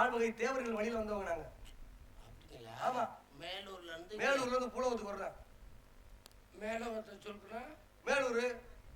நாலு வகை தேவர்கள் வழியில வந்தவங்க நாங்க. அப்படிங்களா? ஆமா. மேலூர்ல இருந்து மேலூர்ல இருந்து பூலவத்துக்கு வர்றேன் மேலவத்தை சொல்லுனா மேலூர்.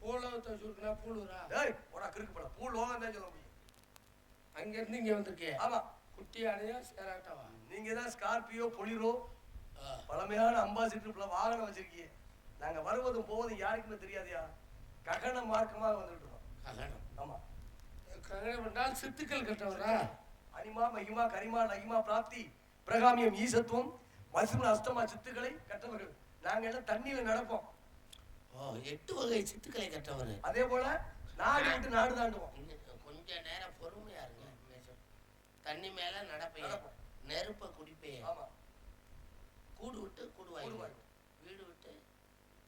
பூலவத்தை சொல்லுனா பூலூரா? ஏய் போடா கிறுக்கு போடா. பூ லோகம் தான் சொல்ல முடியும். அங்க இருந்து இங்க வந்திருக்கேன் ஆமா. குட்டி அடையா சேராட்டவா? நீங்க தான் ஸ்கார்பியோ பொலிரோ பழமையான அம்பாசிடர் வாகனம் வச்சிருக்கீங்க. நாங்க வருவதும் போவதும் யாருக்குமே தெரியாதியா? ககன மார்க்கமாக வந்துட்டு இருக்கோம். ககனம். ஆமா. ககனம் சித்துக்கள் கட்டவரா அனிமா மகிமா கரிமா லகிமா பிராப்தி பிரகாமியம் ஈசத்துவம் வசும அஷ்டமா சித்துக்களை கற்றவர்கள். நாங்க எல்லாம் தண்ணியில நடப்போம். எட்டு வகை சித்துக்களை கட்டவர் அதே போல நாடு விட்டு நாடு தாண்டுவோம். கொஞ்ச நேரம் பொறுமையா இருங்க. தண்ணி மேல நடப்பைய. நெருப்ப குடிப்பைய கூடு விட்டு கூடு. வீடு விட்டு.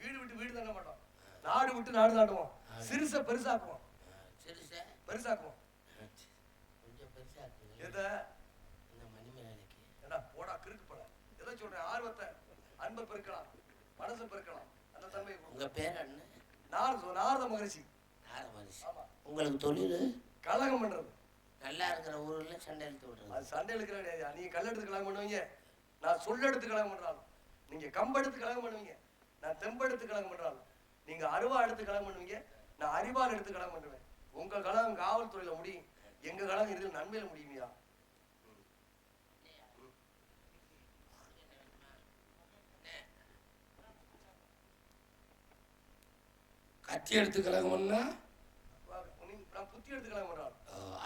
வீடு விட்டு வீடு தாண்ட மாட்டோம். நாடு விட்டு நாடு தாண்டுவோம். சிறுச பெருசாக்குவோம். சிறுச. பெருசாக்குவோம். எதை? இந்த மணிமேலைக்கு ஏடா போடா கிறுக்கு போடா எதை சொல்றேன்? ஆர்வத்தை அன்பை பெருக்கலாம் மனசை பெருக்கலாம். அந்த தன்மை உங்க பேர் என்ன? நாரத நாரத மகரிஷி. நார மனுஷன் ஆமா. உங்களுக்கு தொழில்? கலகம் பண்றது. நல்லா இருக்கிற ஊர்ல சண்டை இழுத்து விடுறது. அது சண்டை எடுக்கிற கிடையாது. நீங்க கல் எடுத்து கலகம் பண்ணுவீங்க. நான் சொல்லெடுத்து கலகம் பண்றாள் நீங்க கம்பெடுத்து கலகம் பண்ணுவீங்க. நான் தெம்பெடுத்து கலகம் பண்றாள் நீங்க அருவா எடுத்து கலகம் பண்ணுவீங்க. நான் அறிவால் எடுத்து கலகம் பண்ணுவேன். உங்க கலகம் காவல்துறையில முடியும். எங்க கலகம் இதில் நன்மையில முடியுமையா? கத்தி எடுத்து கலகம்னா புத்தி எடுத்து கலகம்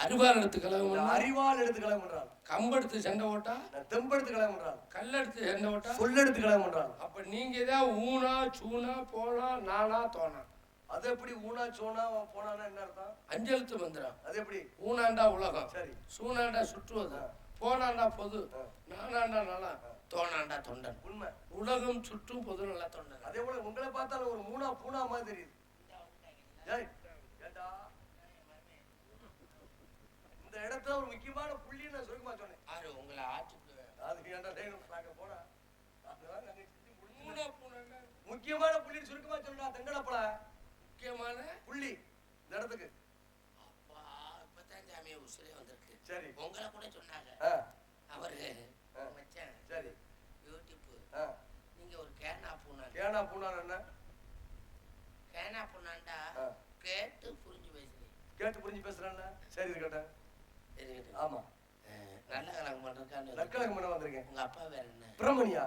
அருவாள் எடுத்து கலகம்னா நான் அறிவால் எடுத்து கலகம் பண்றாள் கம்பெடுத்து சண்டை ஓட்டா நான் தெம்பெடுத்து கலகம் பண்றாள் கல்லெடுத்து சண்டை ஓட்டா சொல்லெடுத்து கலகம் பண்றாள் அப்ப நீங்க தான் ஊனா சூனா போனா நானா தோணா அது எப்படி ஊனா சோனா போனானா என்ன அர்த்தம்? அஞ்செழுத்து மந்திரம். அது எப்படி? ஊனாண்டா உலகம். சரி. சூனாண்டா சுற்றுவது போனாண்டா பொது. நானாண்டா நலம் தோணாண்டா தொண்டன். உண்மை. உலகம் சுற்றும் பொது நல்ல தொண்டன். அதே போல உங்களை பார்த்தாலும் ஒரு மூணா பூனா மாதிரி. தெரியுது? இந்த இடத்துல ஒரு முக்கியமான புள்ளி நான் சுருக்கமா சொன்னேன். ஆறு உங்களை ஆட்சிக்கு அது ஏன்டா டேய், பார்க்க போடா அதுதான் நாங்க சுத்தி முடிச்சு- மூணா பூனாண்டா முக்கியமான புள்ளி சுருக்கமா சொன்னா தெங்கடப்பல முக்கியமான புள்ளி இந்த இடத்துக்கு அப்பா இப்பதான் ஜாமியா உசுரே வந்திருக்கு சரி உங்களை கூட சொன்னாங்க ஆ, அவரு ஆ. மச்சான் சரி யூடியூப் ஆ. நீங்க ஒரு கேனா பூனா பூனா என்ன கேனா பூனாண்டா ஆ. கேட்டு புரிஞ்சு பேசுறீங்க கேட்டு புரிஞ்சு பேசுறேன்ல? சரி இருக்கட்டும். தெரியுது ஆமா. நல்ல கணக்கு பண்றதுக்கான நக்கலகம் பண்ண வந்திருக்கேன். உங்க அப்பா வேற என்ன? பிரமணியா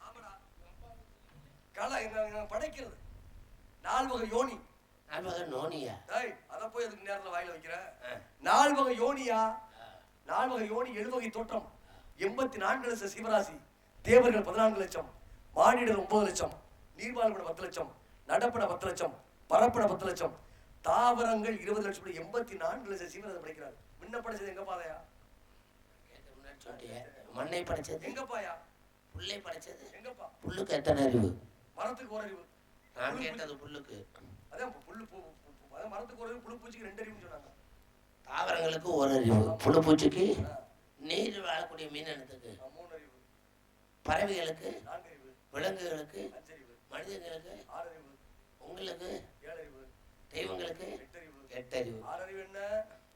ஆமாடா. கலை என்ன படைக்கிறது. நால் வகை யோனி. மகன் நோனியா? அத போய் அதுக்கு நேரத்துல வாயில வைக்கிற? ஆ. நால் வகை யோனியா? நால் வகை யோனி ஏழு வகை தோற்றம். எண்பத்தி நான்கு லட்சம் சிவராசி தேவர்கள் பதினான்கு லட்சம் மானிடர் ஒன்பது லட்சம் நீர்வாழ்விட பத்து லட்சம் நடப்பட பத்து லட்சம் பரப்பட பத்து லட்சம் தாவரங்கள் இருபது லட்சம் எண்பத்தி நான்கு லட்சம் சிவராசி படைக்கிறார். முன்ன படைச்சது எங்க பாதையா. மண்ணை படைச்சது. எங்கப்பாயா புல்லை படைச்சது. எங்கப்பா? புல்லுக்கு எத்தனை அறிவு? மரத்துக்கு ஒரு அறிவு. நான் கேட்டது புல்லுக்கு. அதான் புல்லு மரத்துக்கு ஒரு அறிவு புழு பூச்சிக்கு ரெண்டு அறிவுன்னு சொன்னாங்க. தாவரங்களுக்கு ஒரு அறிவு. புழு பூச்சிக்கு நீர் வாழக்கூடிய அறிவு பறவைகளுக்கு விலங்குகளுக்கு மனிதர்களுக்கு உங்களுக்கு தெய்வங்களுக்கு எட்டறிவு. ஆறறிவு என்ன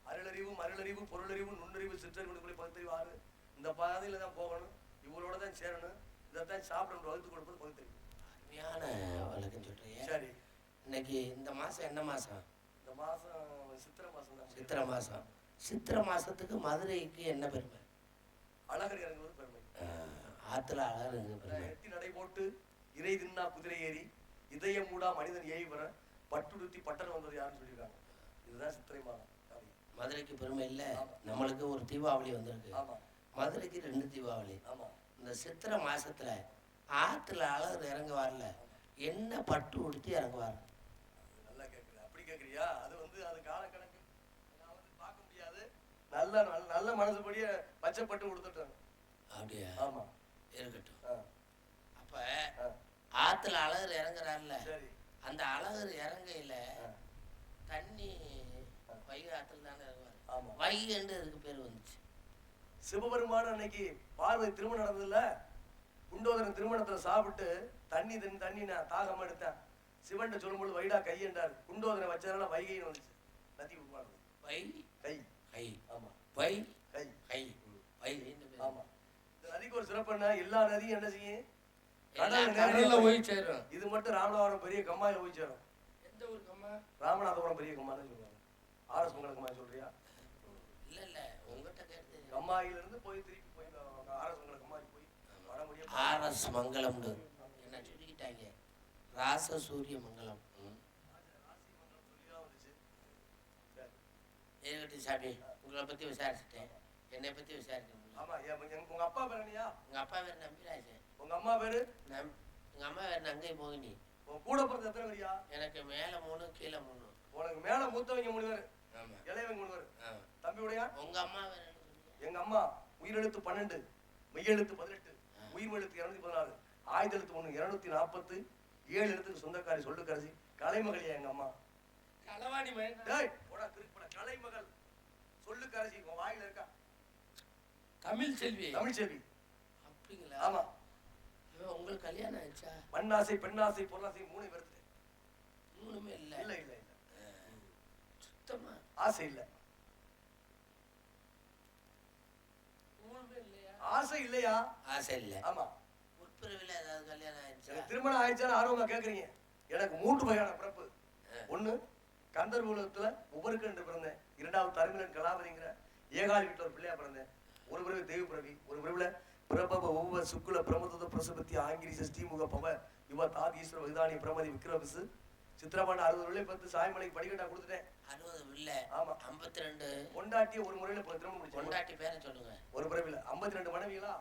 அருளறிவு மருளறிவு பொருளறிவு நுண்ணறிவு சிற்றறிவு பகுத்தறிவு ஆறு இந்த பாதையில தான் போகணும் இவங்களோட தான் சேரணும் இதைத்தான் சாப்பிடணும் வகுத்து கொடுப்பது பகுத்தறிவு அருமையான வழக்கம் சொல்றீங்க சரி. இன்னைக்கு இந்த மாசம் என்ன மாசம்? இந்த மாசம் சித்திரை மாசம் தான் சித்திரை மாசம். சித்திரை மாசத்துக்கு மதுரைக்கு என்ன பெருமை? அழகர் இறங்குவது பெருமை. ஆஹ், ஆத்துல அழகுங்க பெருமை. எட்டி நடை போட்டு இறை தின்னா குதிரை ஏறி இதயம் மூடா மனிதன் ஏறி வர பட்டுடுத்தி பட்டன் வந்தது யாருன்னு சொல்லியிருக்காங்க. இதுதான் சித்திரை மாதம். மதுரைக்கு பெருமை இல்ல. நம்மளுக்கு ஒரு தீபாவளி வந்திருக்கு. மதுரைக்கு ரெண்டு தீபாவளி. இந்த சித்திரை மாசத்துல ஆத்துல அழகர் இறங்குவார்ல. என்ன பட்டு உடுத்தி இறங்குவார்? கேக்குறியா? அது வந்து அது காலக்கணக்கு. நான் வந்து பார்க்க முடியாது. நல்ல நல்ல மனசுபடியே பச்சைப்பட்டு கொடுத்துட்டாங்க. அப்படியா? ஆமா. இருக்கட்டும். அப்ப ஆ, ஆத்துல அழகர் இறங்குறாருல. அந்த அழகர் இறங்கையில தண்ணி வைகை ஆத்துல தானே இறங்குவார். ஆமா. வைகைன்னு இதுக்கு பேர் வந்துச்சு. சிவபெருமான அன்னைக்கு பார்வதி திருமணம் நடந்ததுல குண்டோதரன் திருமணத்துல சாப்பிட்டு தண்ணி தண்ணி தண்ணி நான் தாகம் எடுத்தேன். சிவன்ட்ட சொல்லும்போது வைடா கையென்றார் குண்டோதரன் வச்சதுனால வைகைன்னு வந்துச்சு. நதி உருவானது வை. கை. கை. ஆமா. வை. கை. கை. வை. ஆமா. இந்த நதிக்கு ஒரு சிறப்பு என்ன எல்லா நதியும் என்ன செய்யும்? கடல்ல போய் சேரும். இது மட்டும் ராமநாதபுரம் பெரிய கம்மாயில போய் சேரும். எந்த ஊருக்கு அம்மா ராமநாதபுரம் பெரிய கம்மான்னு சொல்லுவாங்க. ஆர்எஸ் மங்கல கம்மாய் சொல்றியா? இல்ல இல்ல. உங்ககிட்ட கேட்டு கம்மாயில இருந்து போய் திருப்பி போய் ஆர்எஸ் மங்கல கம்மாய் போய் வட முடியும் ஆர்எஸ் மங்கலம்னு. என்ன சொல்லிக்கிட்டாங்க? ராச சூரிய மங்கலம். இருக்கட்டும் சாமி உங்களை பத்தி விசாரிச்சுட்டேன். என்னை பத்தி விசாரிக்கணும். ஆமா என் எங்க- உங்க அப்பா பேர் என்னையா? உங்க அப்பா பேர் நம்பிராஜன் உங்க அம்மா பேரு? நம் எங்க அம்மா பேர் நங்கை மோகினி. உன் கூட பிறந்த எத்தனை பேரியா எனக்கு மேல மூணு கீழே மூணு. உனக்கு மேல மூத்தவங்க மூணு பேர். இளையவங்க மூணு பேர். தம்பி உடையா உங்க அம்மா பேர் என்ன சொன்னீங்க? எங்க அம்மா உயிரெழுத்து பன்னெண்டு மெய்யெழுத்து பதினெட்டு உயிர்மெழுத்து இருநூத்தி பதினாறு ஆயுத எழுத்து ஒண்ணு இருநூத்தி நாற்பத்து ஏழு எழுத்துக்கு சொந்தக்காரி சொல்லுக்கரசி கலைமகளியா எங்க அம்மா. களவாணி மகன். போடா திருப்பட கலைமகள் சொல்லுக்கரசி உன் வாயில இருக்கா? தமிழ் செல்வி. தமிழ் செல்வி. அப்படிங்களா? ஆமா. உங்களுக்கு கல்யாணம் ஆயிடுச்சா? மண்ணாசை பெண்ணாசை பொருளாசை மூணு பேருக்கு மூணுமே இல்ல. இல்ல இல்ல இல்ல. சுத்தமா? ஆசை இல்ல. மூணுமே இல்லையா? ஆசை இல்லையா? ஆசை இல்ல. ஆமா. உட்பிரிவில் ஏதாவது கல்யாணம் ஆயிடுச்சா? எனக்கு திருமணம் ஆயிடுச்சான்னு ஆர்வமா கேக்குறீங்க. எனக்கு மூன்று வகையான பிறப்பு. ஒண்ணு கந்தர் உலகத்துல ஒவ்வொருக்கு என்று பிறந்தேன் இரண்டாவது தருமிலன் கலாபதிங்கிற ஏகாலி வீட்டுல ஒரு பிள்ளையா பிறந்தேன். ஒரு பிறவி தெய்வ பிறவி ஒரு பிறவில பிரபவ ஒவ்வொரு சுக்குல பிரமதத பிரசபத்தி ஆங்கிரி ஸ்ரீமுக பவ யுவ தாதி ஈஸ்வர விதானி பிரமதி விக்ரமிசு சித்திரபாண்ட அறுபது விலை பத்து சாய்மலைக்கு படிக்கட்டா கொடுத்துட்டேன். அறுபது இல்ல ஆமா. ஐம்பத்தி ரெண்டு. பொண்டாட்டிய ஒரு முறையில இப்ப திருமணம் முடிச்சேன் கொண்டாட்டி பேரை சொல்லுங்க. ஒரு பிறவில ஐம்பத்தி ரெண்டு மனைவிகளா?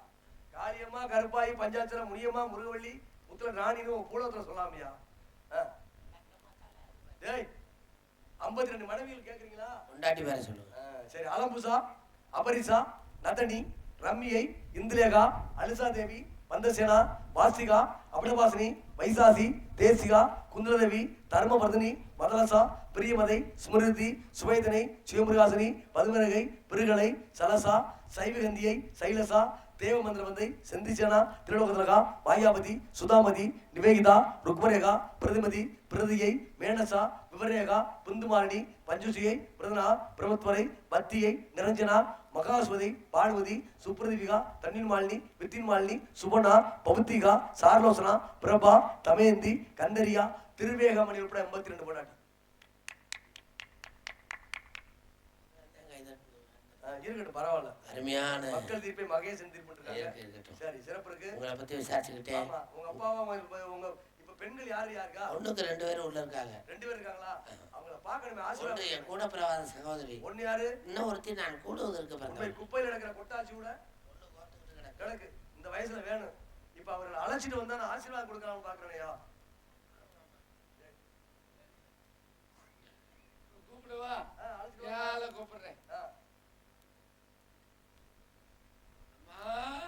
காளியம்மா கருப்பாயி பஞ்சாச்சரம் முனியம்மா முருகவள்ளி முத்துல ராணின்னு பூலத்துல சொல்லாமையா. டேய் ஐம்பத்தி ரெண்டு மனைவிகள் கேக்குறீங்களா? கொண்டாட்டி பேரை சொல்லுங்க சரி அலம்புசா அபரிசா நதனி ரம்மியை இந்திரேகா அலிசா தேவி வந்தசேனா வாசிகா அபடவாசினி வைசாசி தேசிகா குந்தலதேவி தர்மவர்தினி மதலசா பிரியமதை ஸ்மிருதி சுவேதனை சிவமுருகாசினி பதுமரகை பிருகலை சலசா சைவகந்தியை சைலசா தேவமந்திரவந்தை செந்திசேனா திருலோகதலகா மாயாபதி சுதாமதி நிவேகிதா ருக்மரேகா பிரதிமதி பிரதியை மேனசா விவரேகா புந்துமாலினி பஞ்சுசியை பிரதனா பிரமத்வரை பத்தியை நிரஞ்சனா மகாஸ்வதி பானுவதி சுப்ரதிவிகா தண்ணீர் மாலினி வித்தின் மாலினி சுபனா பௌத்திகா சார்லோசனா பிரபா தமயந்தி கந்தரியா திருவேகமணி உட்பட எண்பத்தி ரெண்டு பொண்டாட்டி இருக்கட்டும் பரவாயில்ல. அருமையான மக்கள் தீர்ப்பை மகேசன் தீர்ப்பு சரி சிறப்பு இருக்கு. உங்களை பத்தி விசாரிச்சுக்கிட்டேன் ஆமா உங்க அப்பாவும் உங்க இப்ப பெண்கள் யாரு யாருக்கா? ஒண்ணுக்கு ரெண்டு பேரும் உள்ள இருக்காங்க. ரெண்டு பேரும் இருக்காங்களா? அவங்கள பாக்கணுமே ஆசை என் கூட பிரவாத சகோதரி. ஒண்ணு யாரு? இன்னும் ஒருத்தி நான் கூடுவது இருக்கு பாருங்க குப்பையில நடக்கிற கொட்டாச்சி கூட? கிடக்கு. இந்த வயசுல வேணும். இப்ப அவர்களை அழைச்சிட்டு வந்தா நான் ஆசீர்வாதம் கொடுக்கலாம்னு பாக்குறேயா கூப்பிடுவா கூப்பிடுறேன்? Uh...